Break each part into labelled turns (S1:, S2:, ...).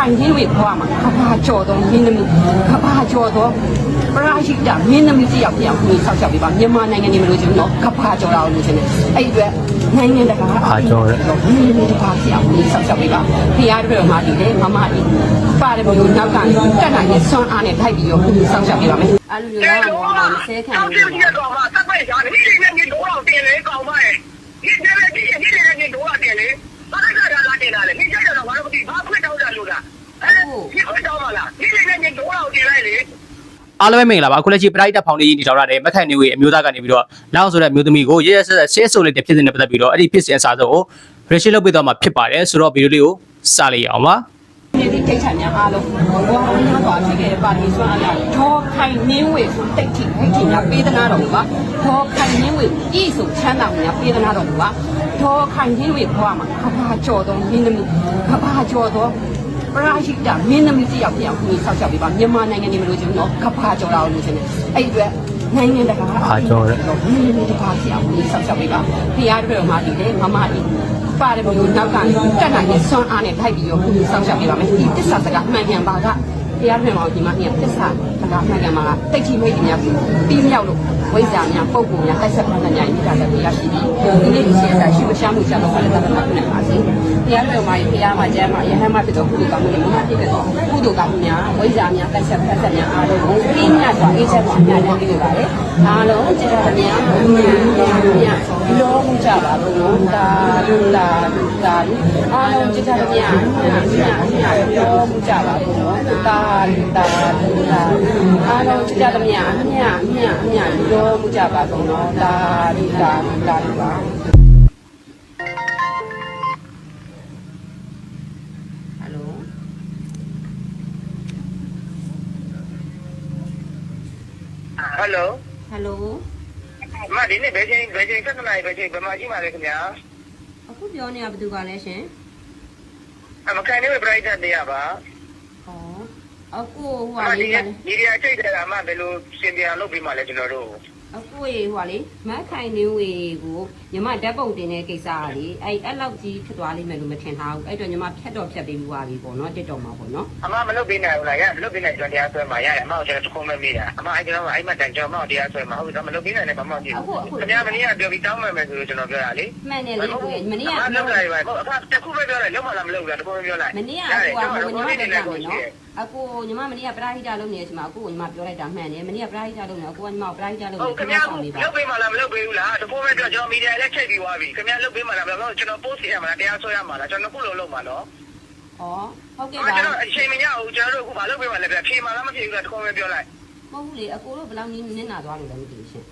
S1: ခိုင်ကြီးဝေဘွားမှာကဘာကျော်တော့မင်းသမီးကဘာကျော်တော့ပရာရှိတာမင်းသမီးတယောက်တယောက်ကိုဆောက်ရှောက်ပေးပါမြန်မာနိုင်ငံနေမလို့ချင်းတော့ကဘာကျော်တာလို့ချင်းတယ်အဲ့ဒီအတွက်နိုင်ငံတကာမင်းသမီးတကာတယောက်ကိုဆောက်ရှောက်ပေးပါဖရားတို့မှာဒီလေမမဒီပါတယ်ဘလို့နောက်ကနေတက်နိုင်တဲ့ဆွမ်းအားနဲ့ထိုက်ပြီးတော့ဆောက်ရှောက်ပေးပါမယ်အဲ့လိုမျိုးတော့မဆဲခံ
S2: တောင်း
S1: ဘူး
S2: ပြည့်ကောင်မှာတက်ပိုက်ရှာတယ်ဒီနေ့ညတော့တင်လေကောင်မရဲ့ဒီနေ့လည်းဒီနေ့လည်းညတော့တင်လေဘာလဲကလာတင်လာလေဒီကျတော့ဘာလို့မသိဘာခွင့်တောင်းကြလို့လားအဲဒီခွင့်တောင်းပါလားဒီနေ့လည်းညတော့တင်လိုက်လေ
S3: အားလုံးပဲမင်္ဂလာပါအခုလက်ရှိပရိုက်တာဖောင်ဒေးရှင်းတည်ထောင်ရတဲ့မက်ခိုင်နေဝေအမျိုးသားကနေပြီးတော့လောက်ဆိုတဲ့အမျိုးသမီးကိုရဲရဲဆက်ဆက်ရှေ့ဆိုလိုက်တဲ့ဖြစ်စဉ်နဲ့ပတ်သက်ပြီးတော့အဲ့ဒီဖြစ်စဉ်အစားဆုံးကိုရရှိလုပ်ပေးသွားမှာဖြစ်ပါတယ်ဆိုတော့ဗီဒီယိုလေးကိုစလိုက်ရအောင်ပါ
S1: ဒီဒီကိစ္စများအားလုံးဘောဟောင်းများစွာဖြစ်ခဲ့တဲ့ပါတီဆွမ်းအားများထောခိုင်နှင်းဝေဆိုတိတ်ထိဟိတ်ထိများပေးသနာတော်မူပါထောခိုင်နှင်းဝေဤဆိုချမ်းသာများပေးသနာတော်မူပါထောခိုင်နှင်းဝေဘွားမှာကဘာကျော်တော့မင်းသမီးကဘာကျော်တော့ ပရာရှိတာမင်းသမီးတယောက်တယောက်ကိုဆောက်ရှောက်ပေးပါမြန်မာနိုင်ငံနေမလို့ချင်းတော့ကဘာကျော်တာလို့ချင်းတယ်အဲ့ဒီအတွက်နိုင်ငံတကာမင်းသမီးတကာတယောက်ကိုဆောက်ရှောက်ပေးပါဖရားတို့မှာဒီလေမမဒီပါတယ်ဘလို့နောက်ကနေတက်နိုင်တဲ့ဆွမ်းအားနဲ့ထိုက်ပြီးတော့ဆောက်ရှောက်ပေးပါမယ်ဒီတစ္ဆာစကားမှန်ကန်ပါက တရားပြန်အောင်ဒီမှာညတစ္ဆာစကားမှန်ကန်ပါကတိတ်ချီမိတ်များပြီးမြောက်လို့ဝိဇ္ဇာများပုံပုံများတိုက်ဆက်ဖန်များဤတာလည်းရရှိပြီးဒီနေ့ဒီဆက်ရှိမရှာမှုရှာတော့လည်းတတ်တာဖြစ်နေပါစေတရားပြန်မှာဖရားမှာကျမ်းမှာယဟန်မှာဖြစ်တော့ကုသိုလ်ကောင်းမှုတွေမှာဖြစ်တဲ့ကုသိုလ်ကောင်းမှုများဝိဇ္ဇာများတိုက်ဆက်ဖန်များအားလုံးကိုပြီးမြတ်စွာအေးချက်စွာအများကြီးလုပ်ပါလေအားလုံးကျေးဇူးများများလောမှုကြပါလို့တာဒုတာဒုတာအားလုံးကျေးဇူးများများများလောမှုကြပါလို့တာဒုတာဒုတာအားလုံးကျေးဇူးများများများများလောမှုကြပါလို့တာဒုတာဒုတာပါဟယ်လို
S2: ဟယ်လို
S1: ဟယ်လို
S2: မဒီနေ့ဘယ်ချိန်ဘယ်ချိန်7နာရီဘယ်ချိန်ဘယ်မှာရှိမှလဲခင်ဗျာ
S1: အခုပြောနေတာဘယ်သူကလဲရှင်
S2: အမကန်နေဘရိုက်တာနေရပါ
S1: ဩ အခုဟို
S2: အ
S1: ဟာ
S2: မဒီ
S1: လေးက
S2: ဒီရီအချိတ်တယ်အမဘယ်လိုရှင်ပြန်လုပ်ပြီးမှလဲကျွန်တော်တို့
S1: အခုရေဟိုဟာလေးမတ်ခိုင်နေဝေကိုညီမဓာတ်ပုံတင်တဲ့ကိစ္စကလေအဲ့အဲ့လောက်ကြီးဖြစ်သွားလိမ့်မယ်လို့မထင်ထားဘူးအဲ့တော့ညီမဖြတ်တော့ဖြတ်ပေးပြီးသွားပြီပေါ့နော်တစ်တော်မှာပေါ့နော်
S2: အမမလုပ်ပေးနိုင်ဘူးလားရမလုပ်ပေးနိုင်ကျွန်တော်တရားဆွဲမှာရရအမကိုကျွန်တော်တခုံးမမိတာအမအဲ့ကျွန်တော်အဲ့မတန်ကျွန်တော်မတရားဆွဲမှာဟုတ်ပြီမလုပ်ပေးနိုင်လည်းဘာမှမဖြစ်ဘူးခင်ဗျာမင်းကပြောပြီးတောင်းမယ်မယ်ဆိုလို့ကျွန်တော်ပြောတာလေ
S1: မှန်တယ်လေကိုမနေ့က
S2: မလုပ်လိုက်ပါဘူးအခါတခုပဲပြောလိုက်လုံးမလားမလုပ်ဘူးလားတခုပဲပြောလိုက်
S1: မနေ့ကအခုကဟိုညီမပြောကြမယ်နော်အခုညီမမနေ့ကပရာဟိတလုပ်နေတဲ့အချိန်မှာအခုညီမပြောလိုက်တာမှန်တယ်မနေ့ကပရာဟိတလုပ်နေအခုကညီမပရာဟိတလုပ်
S2: ဟု
S1: နေ
S2: တ်
S1: ခ
S2: ခင်
S1: င်ဗျာ
S2: ဗျာ
S1: ဆောင်နေပါ
S2: လုပ်ပေးမှလားမလုပ်ပေးဘူးလားတခုပဲပြောကျွန်တော်မီဒီယာလည်းချိန်ပြီးသွားပြီခင်ဗျာလုပ်ပေးမှလားဘယ်လိုကျွန်တော် post ရမှာလားတရားဆွဲရမှာလားကျွန်တော်ခုလုံးလုံးမှာနော်
S1: ဩဟုတ်ကဲ့
S2: ကျွန်
S1: ပါ
S2: တော်အချိန်မရဘူးကျွန်တော်တို့အခုမလုပ်ပေးမှလည်းဖြေမှလားမဖြေဘူးလားတခုပဲပြောလိုက်
S1: မဟုတ်ဘူးလေအကိုတို့ဘယ်လောက်နင်းနင်းနာသွားလို့လဲမသိဘူးရှင်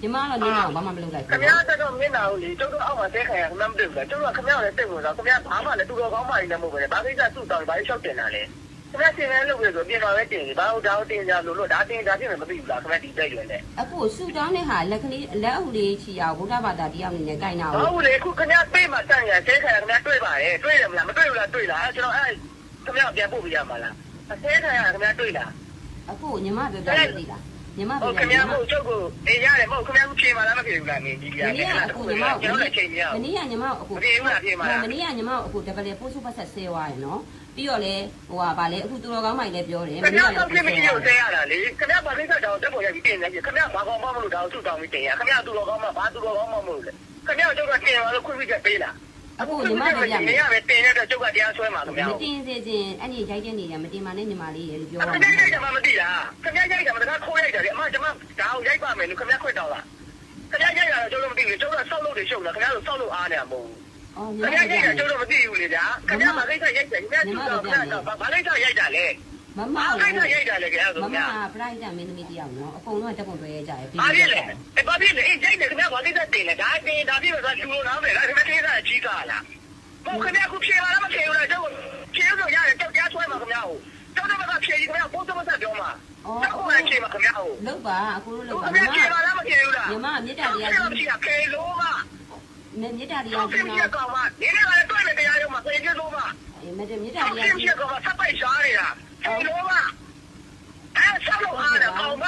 S1: ညီမကတော့နင်းနာဘာမှမလုပ်လိုက်
S2: ခ
S1: ဘူး
S2: င်ဗျာတက်တော့မင်းနာဘူးလေကျုပ်တို့အောက်မှာတဲခံရခင်ဗျာမတွေ့ဘူးလားကျုပ်တို့ကခင်ဗျာလည်းစိတ်ဝင်စားခင်ဗျာဘာမှလည်းတူတော်ကောင်းမှလည်းမဟုတ်ပဲဘာကိစ္စစုတောင်းဘာလျှောက်တင်တာလဲ ခင်ဗျာရှင်လည်းလုပ်ရဆိုပြင်တော်ပဲတင်ဘာလို့ဒါတင်ကြလို့လို့ဒါတင်ဒါပြင်မသိဘူးလားခင်ဗျာဒီတက်ရွယ်နဲ့
S1: အခုဆူတောင်းတဲ့ဟာလက်ကလေးလက်အုပ်လေးချီအောင်ဗုဒ္ဓဘာသာတရားအနေနဲ့ကြိုင်တာ
S2: ဘာ
S1: ကို
S2: လို့လဲအခုခင်ဗျာပေးမှတန့်ရဆဲခံရခင်ဗျာတွေ့ပါတယ်တွေ့တယ်မလားမတွေ့ဘူးလားတွေ့လားကျွန်တော်အဲ့ခင်ဗျာပြန်ပို့ပြရမှာလားအဆဲခံရခင်ဗျာတွေ့လား
S1: အခုညီမပြောပြလို့သိလား ညီမ
S2: ဟု
S1: ပြော
S2: တ်
S1: ပြ
S2: ခင်ဗျားမို့ချုပ်ကိုအေးရတယ်မဟုတ်ခင်ဗျားဖြေမှာလားမဖြေဘူးလားမင်းကြီး
S1: မ
S2: ကြီးရတယ်
S1: နေ့က
S2: အဲ့ဒါ
S1: အခု
S2: ကို
S1: ညီမ
S2: ကျွန်တော်လည်းချိန်မရ
S1: မ
S2: ဘူး
S1: နေ့ကညီမအခု
S2: မပြေဘူးလားပြေမှာလား
S1: မနေ့ကညီမအခုဒဗလေပို့စုပတ်ဆက်ဆဲသွားတယ်နော်ပြီးတော့လေဟိုဟာဗာလေအခုသူတော်ကောင်းမိုင်လည်းပြောတယ်
S2: ခင်
S1: မနေ့
S2: ဗျား
S1: က
S2: တော့
S1: လည်း
S2: ပြင်မကြည့်လို့ဆဲရတာလေခင်ဗျားဗာလိမ့်ဆက်တော့တက်ပေါ်ရပြီးတင်နေပြီခင်ဗျားဘာကောင်မှမလို့ဒါကိုသူ့တောင်းပြီးတင်ရခင်ဗျားသူ့တော်ကောင်းမှဘာသူ့တော်ကောင်းမှမလို့လေခင်ဗျားကျုပ်ကတင်ရလို့ခွင့်ပြုချက်ပေးလား
S1: အခုညီမပြောပြ
S2: မ
S1: မယ်
S2: ရပဲတင်ရတဲ့ကျုပ်ကတရားဆွဲမှာခင်ဗျား
S1: မတင်စေခြင်းအဲ့ဒီရိုက်တဲ့နေတယ်မတင်ပါနဲ့ညီမလေးရေလို့ပြော
S2: ခင်
S1: ပါ
S2: ဗျားရိုက်တယ်မှမသိလားခင်ဗျားရိုက်တယ်မှတခါခိုးရိုက်တယ်လေအမကျွန်မဒါကိုရိုက်ပါမယ်လို့ခင်ဗျားခွင့်တောင်းလားခင်ဗျားရိုက်တာတော့ကျုပ်တို့မသိဘူးကျုပ်ကဆောက်လို့တွေရှုပ်လားခင်ဗျားတို့ဆောက်လို့အားနေမှာမဟုတ်ဘူး
S1: အော်ညီ
S2: ခင်
S1: မ
S2: ဗျား
S1: ပြော
S2: ရိုက်
S1: ပြမယ်
S2: တာကျုပ်တို့မသိဘူးလေဗျာခင်ဗျားမလိမ့်ဆက်ရိုက်တယ်ခင်ဗျားကျုပ်ကခင်ဗျားကဘာလိမ့်ဆက်ရိုက်တာလဲ
S1: မမ
S2: ဘာလိမ့်ဆက်ရိုက်တာလဲခင်ဗျား
S1: မ
S2: တို့
S1: မ
S2: ဗျာ
S1: ပရိုက်တာမင်းသမီးတယောက်နော်အကုန်လုံးကတက်ပုံတွဲရကြတယ်ပြီး
S2: ဘာ
S1: ပြီး
S2: ဖြစ်လဲအဲဘာဖြစ်လဲအေးရိုက်တယ်ခင်ဗျားဘာလိမ့်ဆက်တင်လဲဒါတင်ဒါပြည့်တော့လူလိုနားမယ်လားခင်ဗျားသေးတာကြီးကားလားဟုတ်ခင်ဗျားခုဖြေပါလားမဖြေဘူးလားကျုပ်ဖြေလို့ရတယ်ကြောက်ကြားဆွဲမှာခင်ဗျားကိုကျောက်တော့မဖြေကြီးခင်ဗျားပိုးစမဆက်ပြောမှာကျောက်ကိုလည်းဖြေမှာခင်ဗျားကို
S1: လောက်ပါအခုလို့လောက်
S2: ခင်
S1: ပါ
S2: ဗျားဖြေပါလားမဖြေဘူးလား
S1: ညီမမေတ္တာတရား
S2: ဖြေ
S1: ကြီး
S2: မရှိတာခေလို့မ
S1: မေတ္တာတရာ
S2: ကျောက်ဖြေ
S1: ကြီး
S2: မရှိ
S1: နော်
S2: ကောင်မနေနေကလည်းတွေ့တယ်တရားရုံးမှာသေကျလို့မ
S1: မေတ္တာမေတ္တာ
S2: ကျောက်
S1: တ
S2: ဖြေ
S1: ရာ
S2: မရှိ
S1: ကြီး
S2: ကောင်မဆက်ပိုက်ရှားနေတာ ခေလို့မအဲဆက်လို့အားတယ်ကောင်မ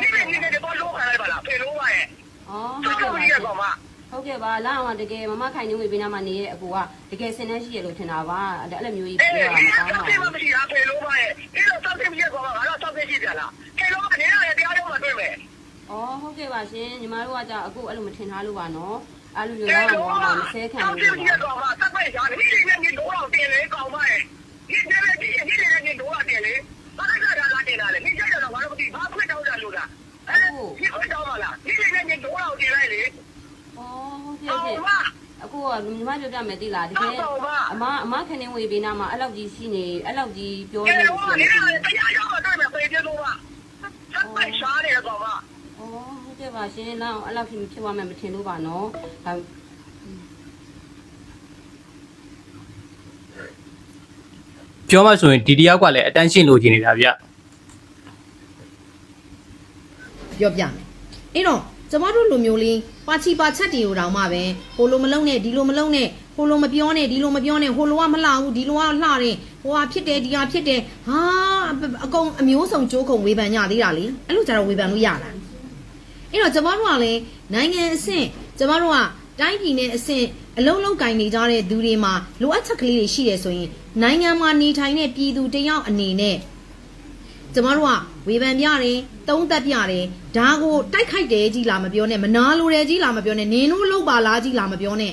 S2: ဒီနေ့ဒီနေ့တော့လို့ခါလိုက်ပါလားဖေလို့ပါရဲ့
S1: အော်
S2: ကျောက်ဖြေမရှိကောင်မ
S1: ဟဟုတ်ကဲ့ပါလာအောင်တကယ်မမခိုင်နေဝင်ပေးနာမှာနေရဲ့အကူကတကယ်စင်နေရှိရလို့ထင်တာပါအဲ့လိုမျိုးကြီး
S2: အေး
S1: ပြော
S2: ဒီ
S1: တာမ
S2: က
S1: ကောင်း
S2: စော
S1: ပါ
S2: က်
S1: ဘူး
S2: မရှိတာဖေလို့ပါရဲ့ဒီတော့စောက်မရှိရကောငါတော့စောက်ရှိပြန်လားခေလုံးကနေရတယ်တရားတော်မှာတွေ့မယ်။
S1: အော်ဟုတ်ကဲ့ပါရှင်ညီမတို့ကကြာအခုအဲ့လိုမထင်ထားလို့ပါနော်။အဲ့လိုမျိုး
S2: ခေ
S1: တော့
S2: လုံး
S1: ဘာ
S2: က
S1: မှမဆဲခံ
S2: စောက်
S1: ဘူး
S2: ရှိရကောမှာတက်ပဲရှာနေဒီနေ့ညတော့တော့တင်လေကောင်းပါရဲ့ဒီနေ့ဒီနေ့ဒီနေ့ညတော့တင်လေဘာလဲကလာတင်လာလေဒီကျတော့ဘာလို့မသိဘာခွင့်တောင်းကြလို့လား အဲဒီခွင့်တောင်းပါလားဒီနေ့ညတော့တော့တင်လိုက်လေ။
S1: အော်ဟုတ်ကဲ့
S2: အော
S1: ကဲ့
S2: င်မ
S1: အခုကညီမပြောပြမယ်သိလားတကယ်အမအမခနေဝင်ပေးနာမှာအဲ့လောက်ကြီးရှိနေအဲ့လောက်ကြီးပြော
S2: ခေ
S1: နေ
S2: လုံး
S1: လို့
S2: က
S1: ရှိ
S2: နေ
S1: နေ
S2: ရတယ်တရားရောက်တော့တွေ့မယ်ဖေးပြေလို့ပါတက်ပဲရှာနေကောမှာ။
S1: အော်ဟုတ်ကဲ့ပါရှင်လာအောင်အဲ့လောက်ဖြစ်ဖြစ်သွားမယ်မထင်လို့ပါနော်။
S3: ပြောမှဆိုရင်ဒီတယောက်ကလည်းအတန်းရှင်းလိုချင်နေတာဗျ
S4: ပြောပြမယ်အဲ့တော့ကျမတို့လူမျိုးလေးပါချီပါချက်တီကိုတောင်မှပဲဟိုလိုမလုံးနဲ့ဒီလိုမလုံးနဲ့ဟိုလိုမပြောနဲ့ဒီလိုမပြောနဲ့ဟိုလိုကမလှဘူးဒီလိုကလှတယ်ဟိုဟာဖြစ်တယ်ဒီဟာဖြစ်တယ်ဟာအကုန်အမျိုးစုံကြိုးခုံဝေဖန်ကြသေးတာလေအဲ့လိုကြတော့ဝေဖန်လို့ရတာအဲ့တော့ကျမတို့ကလည်းနိုင်ငံအဆင့်ကျမတို့က တိုင်းပြည်နဲ့အဆင့်အလုံးလုံးကင်နေကြတဲ့သူတွေမှာလိုအပ်ချက်ကလေးတွေရှိတယ်ဆိုရင်နိုင်ငံမှာနေထိုင်တဲ့ပြည်သူတယောက်အနေနဲ့ကျမတို့ကဝေဖန်ပြတယ်သုံးသက်ပြတယ်ဒါကိုတိုက်ခိုက်တယ်ကြီးလာမပြောနဲ့မနာလိုတယ်ကြီးလာမပြောနဲ့နင်တို့လောက်ပါလားကြီးလာမပြောနဲ့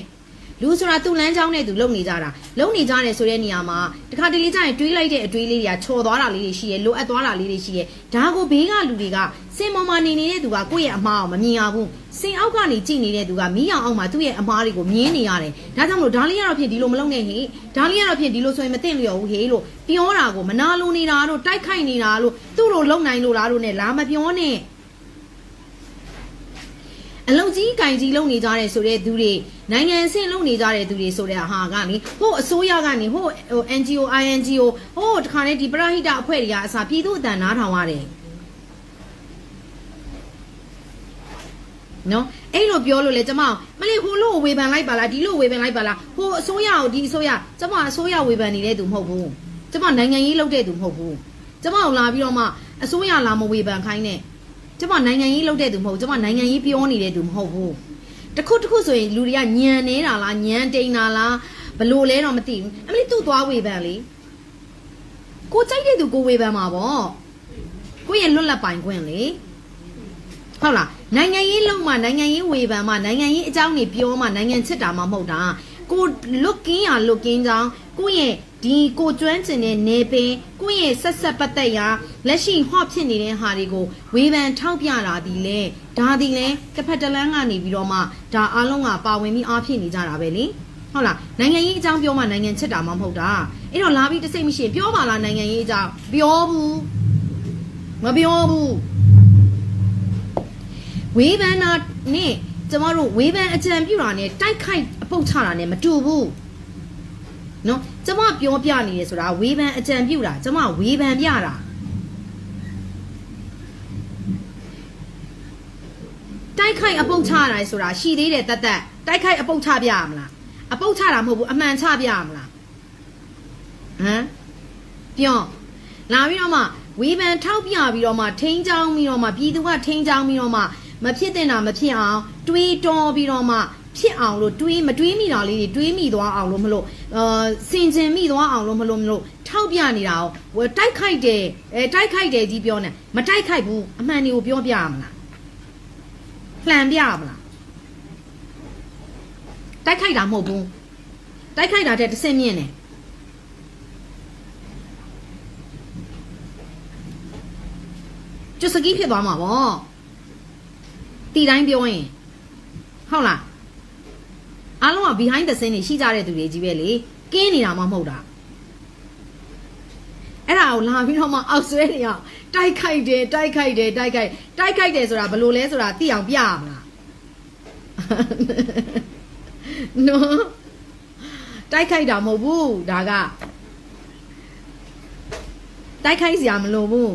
S4: လူဆိုတာသူ့လမ်းကြောင်းနဲ့သူလုံနေကြတာလုံနေကြတယ်ဆိုတဲ့နေရာမှာတခါတလေကျရင်တွေးလိုက်တဲ့အတွေးလေးတွေကချော်သွားတာလေးတွေရှိရဲလိုအပ်သွားတာလေးတွေရှိရဲဒါကိုဘေးကလူတွေကစင်မော်မာနေနေတဲ့သူကကိုယ့်ရဲ့အမားအောင်မမြင်ရဘူးစင်အောက်ကနေကြည့်နေတဲ့သူကမီးရောင်အောက်မှာသူ့ရဲ့အမားတွေကိုမြင်နေရတယ်ဒါကြောင့်မလို့ဒါလေးကတော့ဖြစ်ဒီလိုမလုပ်နဲ့ဟေ့ဒါလေးကတော့ဖြစ်ဒီလိုဆိုရင်မသိလျော်ဘူးဟေ့လို့ပြောတာကိုမနာလိုနေတာတို့တိုက်ခိုက်နေတာလို့သူ့လိုလုံနိုင်လို့လားတို့ ਨੇ လာမပြောနဲ့ အလုံကြီးကင်ကြီးလုံနေကြတဲ့ဆိုတဲ့သူတွေနိုင်ငံအဆင့်လုံနေကြတဲ့သူတွေဆိုတဲ့ဟာကလေဟိုအစိုးရကနေဟိုဟို NGO INGO ဟိုတခါနဲ့ဒီပရဟိတအဖွဲ့တွေကအစားပြည်သူအတန်နားထောင်ရတယ်နော်အဲ့လိုပြောလို့လေကျမမလေးဟိုလို့ဝေဖန်လိုက်ပါလားဒီလိုဝေဖန်လိုက်ပါလားဟိုအစိုးရကိုဒီအစိုးရကျမအစိုးရဝေဖန်နေတဲ့သူမဟုတ်ဘူးကျမနိုင်ငံရေးလုပ်တဲ့သူမဟုတ်ဘူးကျမကိုလာပြီးတော့မှအစိုးရလာမဝေဖန်ခိုင်းနဲ့ ကျမနိုင်ငံရေးလုပ်တဲ့သူမဟုတ်ကျမနိုင်ငံရေးပြောနေတဲ့သူမဟုတ်ဘူးတခုတခုဆိုရင်လူတွေကညံနေတာလားညံတိန်တာလားဘလို့လဲတော့မသိဘူးအမလေးသူ့သွားဝေဖန်လေကိုကြိုက်တဲ့သူကိုဝေဖန်မှာပေါ့ကိုရဲ့လွတ်လပ်ပိုင်ခွင့်လေဟုတ်လားနိုင်ငံရေးလုံးမှနိုင်ငံရေးဝေဖန်မှနိုင်ငံရေးအကြောင်းတွေပြောမှနိုင်ငံချစ်တာမှမဟုတ်တာကိုလွတ်ကင်းရလွတ်ကင်းကြောင်း ကိုယ့်ရဲ့ဒီကိုကျွမ်းကျင်တဲ့နေပင်ကိုယ့်ရဲ့ဆက်ဆက်ပတ်သက်ရာလက်ရှိဟော့ဖြစ်နေတဲ့ဟာတွေကိုဝေဖန်ထောက်ပြတာဒီလေဒါဒီလေတစ်ဖက်တစ်လမ်းကနေပြီးတော့မှဒါအားလုံးကပါဝင်ပြီးအားဖြစ်နေကြတာပဲလေဟုတ်လားနိုင်ငံရေးအကြောင်းပြောမှနိုင်ငံချစ်တာမှမဟုတ်တာအဲ့တော့လာပြီးတစ်စိတ်မရှိရင်ပြောပါလားနိုင်ငံရေးအကြောင်းပြောဘူးမပြောဘူးဝေးဘန်နာနဲ့ကျမတို့ဝေးဘန်အကြံပြူတာနဲ့တိုက်ခိုက်အပုတ်ချတာနဲ့မတူဘူး နော်ကျမပြောပြနေတယ်ဆိုတာဝေးဘန်အကြံပြူတာကျမဝေးဘန်ပြတာတိုက်ခိုက်အပုတ်ချတာဆိုတာရှိသေးတယ်တတ်တတ်တိုက်ခိုက်အပုတ်ချပြရမလားအပုတ်ချတာမဟုတ်ဘူးအမှန်ချပြရမလားဟမ်ပြောလာပြီးတော့မှဝေဖန်ထောက်ပြပြီးတော့မှထိန်းချောင်းပြီးတော့မှပြည်သူကထိန်းချောင်းပြီးတော့မှမဖြစ်တဲ့တာမဖြစ်အောင်တွေးတောပြီးတော့မှ ဖြစ်အောင်လို့တွေးမတွေးမိတာလေးတွေတွေးမိသွားအောင်လို့မလို့အာစင်ကျင်မိသွားအောင်လို့မလို့မလို့ထောက်ပြနေတာကိုဝယ်တိုက်ခိုက်တယ်အဲတိုက်ခိုက်တယ်ကြီးပြောနေမတိုက်ခိုက်ဘူးအမှန်တွေကိုပြောပြရမလားလှန်ပြရမလားတိုက်ခိုက်တာမဟုတ်ဘူးတိုက်ခိုက်တာတဲ့တစ်ဆင့်မြင့်တယ်ကျွတ်စကီးဖြစ်သွားမှာပေါ့တီတိုင်းပြောရင်ဟုတ်လား အားလုံးက behind the scene တွေရှိကြတဲ့သူတွေကြီးပဲလေကင်းနေတာမှမဟုတ်တာအဲ့ဒါကိုလာပြီးတော့မှအောက်ဆွဲနေအောင်တိုက်ခိုက်တယ်တိုက်ခိုက်တယ်တိုက်ခိုက်တိုက်ခိုက်တယ်ဆိုတာဘယ်လိုလဲဆိုတာသိအောင်ပြရမလားနော်တိုက်ခိုက်တာမဟုတ်ဘူးဒါကတိုက်ခိုက်စရာမလိုဘူး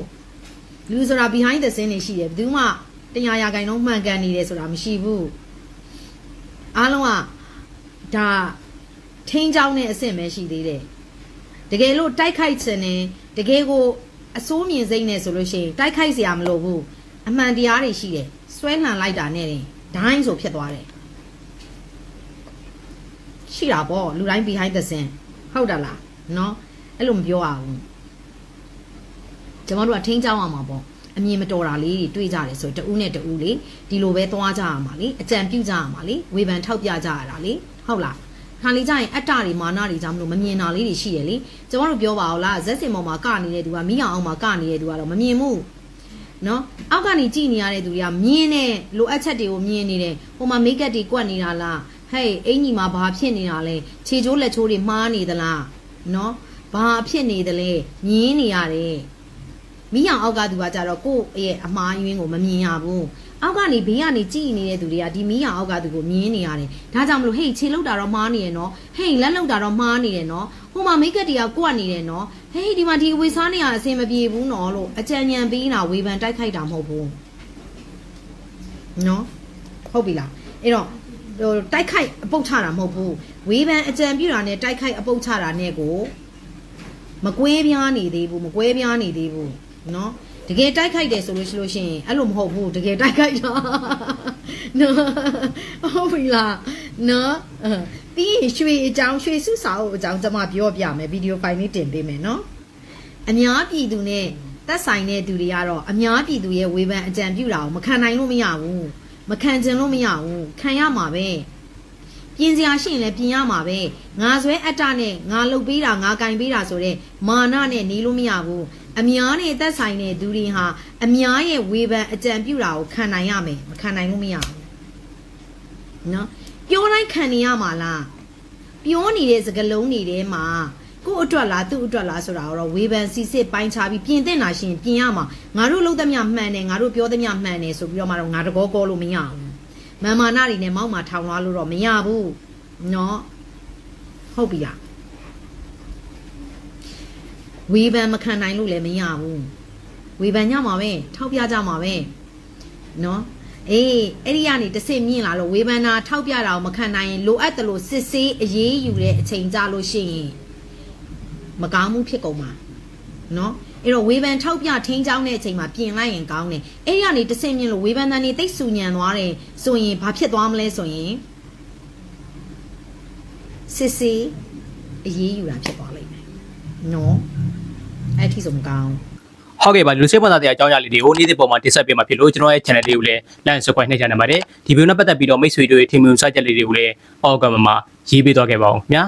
S4: လူဆိုတာ behind the scene နေရှိတယ်ဘယ်သူမှတရားရာဂိုင်လုံးမှန်ကန်နေတယ်ဆိုတာမရှိဘူးအားလုံးက ဒါထိန်းချောင်းတဲ့အဆင့်ပဲရှိသေးတယ်တကယ်လို့တိုက်ခိုက်ချင်တယ်တကယ်ကိုအစိုးမြင်စိမ့်နေဆိုလို့ရှိရင်တိုက်ခိုက်เสียမလို့ဘူးအမှန်တရားတွေရှိတယ်ဆွဲလှန်လိုက်တာနဲ့တင်ဒိုင်းဆိုဖြစ်သွားတယ် ရှိတာပေါ့လူတိုင်း behind the scene ဟုတ်တယ်လားနော်အဲ့လိုမပြောရဘူးကျမတို့ကထိန်းချောင်းအောင်မှာပေါ့ အမြင်မတော်တာလေးတွေတွေ့ကြတယ်ဆိုရင်တဦးနဲ့တဦးလေဒီလိုပဲသွားကြရမှာလေအကြံပြုကြရမှာလေဝေဖန်ထောက်ပြကြရတာလေဟုတ်လားခါလေးကြရင်အတ္တတွေမာနတွေကြောင့်မလို့မမြင်တာလေးတွေရှိတယ်လေကျမတို့ပြောပါအောင်လားဇက်စင်ပေါ်မှာကနေတဲ့သူကမိအောင်အောင်မှာကနေတဲ့သူကတော့မမြင်ဘူးနော်အောက်ကနေကြည်နေရတဲ့သူတွေကမြင်နေလိုအပ်ချက်တွေကိုမြင်နေတယ်ဟိုမှာမိတ်ကပ်တွေကွက်နေတာလားဟဲ့အင်ကြီးမှာဘာဖြစ်နေတာလဲခြေချိုးလက်ချိုးတွေမှားနေသလားနော်ဘာဖြစ်နေသလဲမြင်နေရတယ် မိအောင်အောက်ကသူကကြတော့ကိုယ့်ရဲ့အမှားယွင်းကိုမမြင်ရဘူးအောက်ကနေဘေးကနေကြည်နေတဲ့သူတွေကဒီမိအောင်အောက်ကသူကိုမြင်နေရတယ်ဒါကြောင့်မလို့ဟေးခြေလောက်တာတော့မှားနေရနော်ဟေးလက်လောက်တာတော့မှားနေတယ်နော်ဟိုမှာမိတ်ကပ်တွေကကွက်နေတယ်နော်ဟေးဒီမှာဒီအဝေစားနေရအဆင်မပြေဘူးနော်လို့အကြံဉာဏ်ပေးတာဝေဖန်တိုက်ခိုက်တာမဟုတ်ဘူးနော်ဟုတ်ပြီလားအဲ့တော့ဟိုတိုက်ခိုက်အပုတ်ချတာမဟုတ်ဘူးဝေးပန်းအကြံပြတာနဲ့တိုက်ခိုက်အပုတ်ချတာနဲ့ကိုမကွဲပြားနေသေးဘူးမကွဲပြားနေသေးဘူး နော်တကယ်တိုက်ခိုက်တယ်ဆိုလို့ရှိလို့ရှိရင်အဲ့လိုမဟုတ်ဘူးတကယ်တိုက်ခိုက်တာနော်ဟုတ်ပြီလားနော်အဲ့ပြီးရင်ရွှေအကြောင်းရွှေစုစာအုပ်အကြောင်းကျွန်မပြောပြမယ်ဗီဒီယိုဖိုင်လေးတင်ပေးမယ်နော်အများပြည်သူနဲ့သက်ဆိုင်တဲ့သူတွေကတော့အများပြည်သူရဲ့ဝေဖန်အကြံပြုတာကိုမခံနိုင်လို့မရဘူးမခံကျင်လို့မရဘူးခံရမှာပဲပြင်စရာရှိရင်လည်းပြင်ရမှာပဲငါဆွဲအတ္တနဲ့ငါလှုပ်ပေးတာငါကင်ပေးတာဆိုတဲ့မာနနဲ့နေလို့မရဘူး အများနဲ့သက်ဆိုင်တဲ့သူတွေဟာအများရဲ့ဝေဖန်အကြံပြုတာကိုခံနိုင်ရမယ်မခံနိုင်လို့မရဘူးနော်ပြောတိုင်းခံနေရမှာလားပြောနေတဲ့စကားလုံးတွေထဲမှာကို့အတွက်လားသူ့အတွက်လားဆိုတာတော့ဝေဖန်စီစစ်ပိုင်းခြားပြီးပြင်တင်လာရှင်ပြင်ရမှာငါတို့လုံးသမျှမှန်တယ်ငါတို့ပြောသမျှမှန်တယ်ဆိုပြီးတော့မှတော့ငါတကောကောလို့မရဘူးမာမာနာတွေနဲ့မောက်မှာထောင်လွှားလို့တော့မရဘူးနော်ဟုတ်ပြီလား ဝေဖန်မခံနိုင်လို့လည်းမရဘူးဝေဖန်ကြမှာပဲထောက်ပြကြမှာပဲနော်အေးအဲ့ဒီကနေတဆင့်မြင့်လာလို့ဝေဖန်တာထောက်ပြတာကိုမခံနိုင်ရင်လိုအပ်တယ်လို့စစ်ဆေးအရေးယူတဲ့အချိန်ကြလို့ရှိရင်မကောင်းမှုဖြစ်ကုန်မှာနော်အဲ့တော့ဝေဖန်ထောက်ပြထိန်းချောင်းတဲ့အချိန်မှာပြင်လိုက်ရင်ကောင်းတယ်အဲ့ဒီကနေတဆင့်မြင့်လို့ဝေဖန်တန်တွေတိတ်ဆူညံသွားတယ်ဆိုရင်ဘာဖြစ်သွားမလဲဆိုရင်စစ်ဆေးအရေးယူတာဖြစ်သွားလိမ့်မယ်နော် အဲ့ဒီဆိုမကောင်း
S3: ဟုတ်ကဲ့ပါလူစိတ်ဝင်စားတဲ့အကြောင်းအရာလေးတွေကိုနေ့စဉ်ပုံမှာတင်ဆက်ပေးမှာဖြစ်လို့ကျွန်တော်ရဲ့ channel လေးကိုလည်း like subscribe နှိပ်ချနိုင်ပါတယ်ဒီဗီဒီယိုနဲ့ပတ်သက်ပြီးတော့မိတ်ဆွေတို့ရဲ့ထင်မြင်စကြက်လေးတွေကိုလည်းအောက်ကမှာရေးပေးသွားခဲ့ပါအောင်ခင်ဗျာ